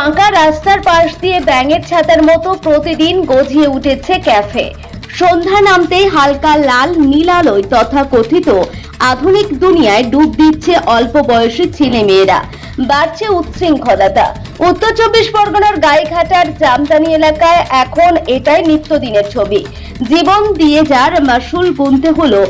ফাঁকা রাস্তার পাশ দিয়ে ব্যাঙের ছাতার মতো প্রতিদিন গজিয়ে উঠেছে ক্যাফে। সন্ধ্যা নামতেই হালকা লাল নীলালয় তথা কথিত আধুনিক দুনিয়ায় ডুব দিচ্ছে অল্প বয়সী ছেলে মেয়েরা বাড়ছে উচ্ছৃঙ্খলতা। উত্তর চব্বিশ পরগনার গাইঘাটার জামদানি এলাকায় এখন এটাই নিত্যদিনের ছবি। জীবন দিয়ে যার মাসুল গুনতে হলো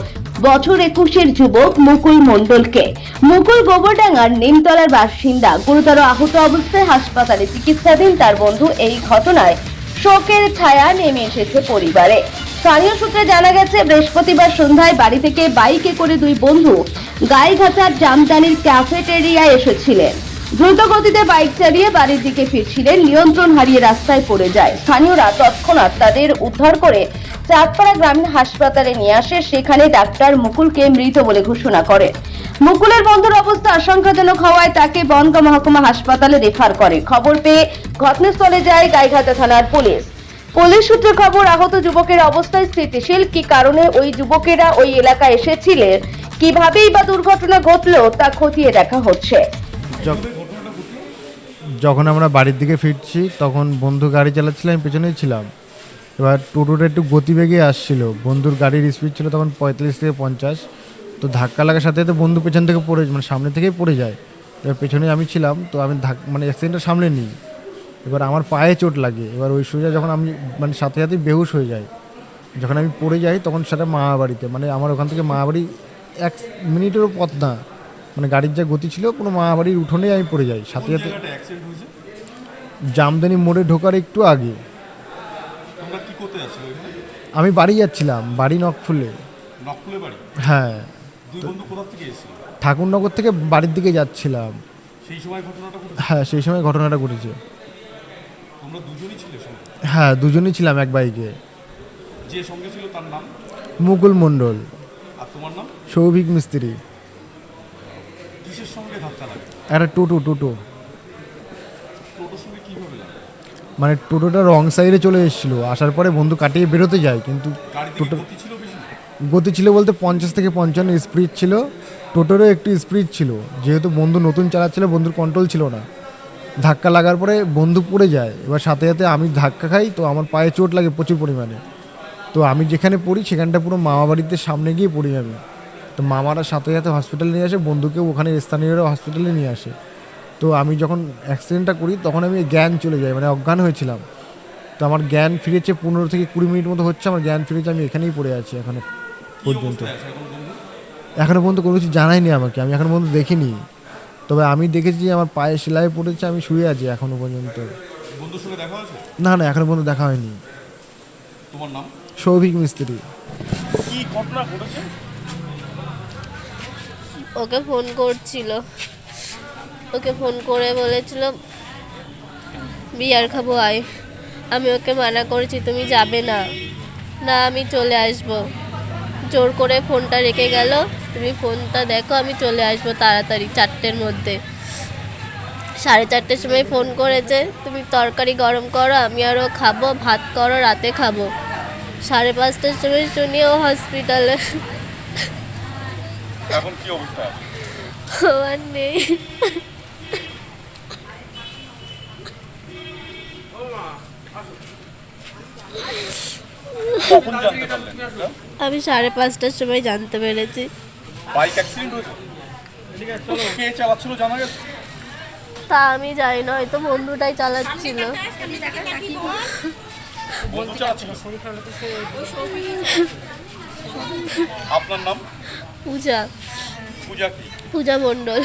বছর একুশের যুবক মুকুল মণ্ডলকে। মুকুল গোবরডাঙ্গার নিমতলার বাসিন্দা, গুরুতর আহত অবস্থায় হাসপাতালে চিকিৎসাধীন তার বন্ধু এই ঘটনায় শোকের ছায়া নেমে এসেছে পরিবারে। স্থানীয় সূত্রে জানা গেছে, বৃহস্পতিবার সন্ধ্যায় বাড়ি থেকে বাইকে করে দুই বন্ধু গাইঘাটার জামদানির ক্যাফেটেরিয়ায় এসেছিলেন। দ্রুত গতিতে বাইক চালিয়ে বাড়ির দিকে ফিরছিলেন, নিয়ন্ত্রণ হারিয়ে রাস্তায় পড়ে যায়। স্থানীয়রা তৎক্ষণাৎ তাদের উদ্ধার করে চাঁদপাড়া গ্রামীণ হাসপাতালে নিয়ে আসে, সেখানে ডাক্তার মুকুলকে মৃত বলে ঘোষণা করে। মুকুলের বন্ধুর অবস্থা আশঙ্কাজনক হওয়ায় তাকে বনগাঁ মহকুমা হাসপাতালে রেফার করে। খবর পেয়ে ঘটনাস্থলে যায় গাইঘাটা থানার পুলিশ। পুলিশ সূত্রে খবর, আহত যুবকের অবস্থায় স্থিতিশীল। কি কারণে ওই যুবকেরা ওই এলাকায় এসেছিলেন? কিভাবেই বা দুর্ঘটনা ঘটলো তা খতিয়ে দেখা হচ্ছে। যখন আমরা বাড়ির দিকে ফিরছি, তখন বন্ধু গাড়ি চালাচ্ছিলাম পেছনেই ছিলাম। এবার টোটোটা একটু গতিবেগে আসছিল। বন্ধুর গাড়ির স্পিড ছিল তখন পঁয়তাল্লিশ থেকে পঞ্চাশ। তো ধাক্কা লাগার সাথে সাথে বন্ধু পেছন থেকে পড়ে মানে সামনে থেকেই পড়ে যায়। এবার পেছনে আমি ছিলাম তো আমি ধাক মানে অ্যাক্সিডেন্টটা সামলে নিই। এবার আমার পায়ে চোট লাগে। এবার ওই সোজা যখন আমি মানে সাথে সাথে বেহুশ হয়ে যাই। যখন আমি পড়ে যাই তখন সেটা মা বাড়িতে মানে আমার ওখান থেকে মা বাড়ি এক মিনিটেরও পথ না। মানে গাড়ির যা গতি ছিল কোনো মা বাড়ির উঠোনেই আমি পড়ে যাই। সাথে সাথে জামদানি মোড়ে ঢোকার একটু আগে। তোমরা কি করতে যাচ্ছিলে ওইখানে? আমি বাড়ি যাচ্ছিলাম বাড়ি নকফুলে। নককুলে বাড়ি? হ্যাঁ। দুই বন্ধু কোথা থেকে এসেছিল? ঠাকুরনগর থেকে বাড়ির দিকে যাচ্ছিলাম। সেই সময় ঘটনাটা হ্যাঁ সেই সময় ঘটনাটা ঘটেছে। তোমরা দুজনই ছিলে হ্যাঁ দুজনই ছিলাম এক বাইকে। যে সঙ্গে ছিল তার নাম? মুকুল মণ্ডল। আর তোমার নাম? সৌভিক মিস্ত্রি। কিসের সঙ্গে ধাক্কা লাগে? একটা টোটো টোটো টোটোর সঙ্গে কীভাবে লাগে মানে টোটোটা রং সাইডে চলে এসেছিল। আসার পরে বন্ধু কাটিয়ে বেরোতে যায় কিন্তু টোটো গতি ছিল বলতে পঞ্চাশ থেকে পঞ্চান্ন স্পিড ছিল। টোটোরও একটু স্পিড ছিল। যেহেতু বন্ধু নতুন চালাচ্ছিল বন্ধুর কন্ট্রোল ছিল না। ধাক্কা লাগার পরে বন্ধু পড়ে যায়। এবার সাথে সাথে আমি ধাক্কা খাই তো আমার পায়ে চোট লাগে প্রচুর পরিমাণে। তো আমি যেখানে পড়ি সেখানটা পুরো মামা বাড়িতে সামনে গিয়ে পড়ি আমি তো মামারা সাথে সাথে হসপিটালে নিয়ে আসে বন্ধুকেও ওখানে স্থানীয়রা হসপিটালে নিয়ে আসে। তো আমি যখন অ্যাক্সিডেন্টটা করি তখন আমি জ্ঞান চলে যাই মানে অজ্ঞান হয়েছিলাম। তো আমার জ্ঞান ফিরেছে পনেরো থেকে কুড়ি মিনিট মতো হচ্ছে আমার জ্ঞান ফিরেছে আমি এখানেই পড়ে আছি এখনও পর্যন্ত। অবস্থায় আছে এখন বন্ধু এখনও পর্যন্ত কোনো কিছু জানায়নি আমাকে আমি এখনও পর্যন্ত দেখিনি। তবে আমি দেখেছি যে আমার পায়ে সেলাই পড়েছে আমি শুয়ে আছি এখনও পর্যন্ত। না না এখনও পর্যন্ত দেখা হয়নি। তোমার নাম? সৌভিক মিস্ত্রি। কি ঘটনা ঘটেছে? ওকে ফোন করছিল। ওকে ফোন করে বলেছিল বিয়ার খাব আয়। আমি ওকে মানা করেছি তুমি যাবে না। না আমি চলে আসব। জোর করে ফোনটা রেখে গেল। তুমি ফোনটা দেখো আমি চলে আসব তাড়াতাড়ি চারটের মধ্যে। সাড়ে চারটের সময় ফোন করেছে তুমি তরকারি গরম করো আমি আরও খাব ভাত করো রাতে খাব। সাড়ে পাঁচটার সময় শুনি ও হসপিটালে এখন কি অবস্থা? আমার নেই। কখন জানতে পারলেন আমি সাড়ে পাঁচটার সময় জানতে পেরেছি। বাইক অ্যাক্সিডেন্ট হয়েছে? কে চালাচ্ছিল জানা গেছে? তা আমি জানি না হয়তো বন্ধুটাই চালাচ্ছিল। বন্ধু চালাচ্ছিল। আপনার নাম? পূজা। পূজা কি? পূজা মণ্ডল।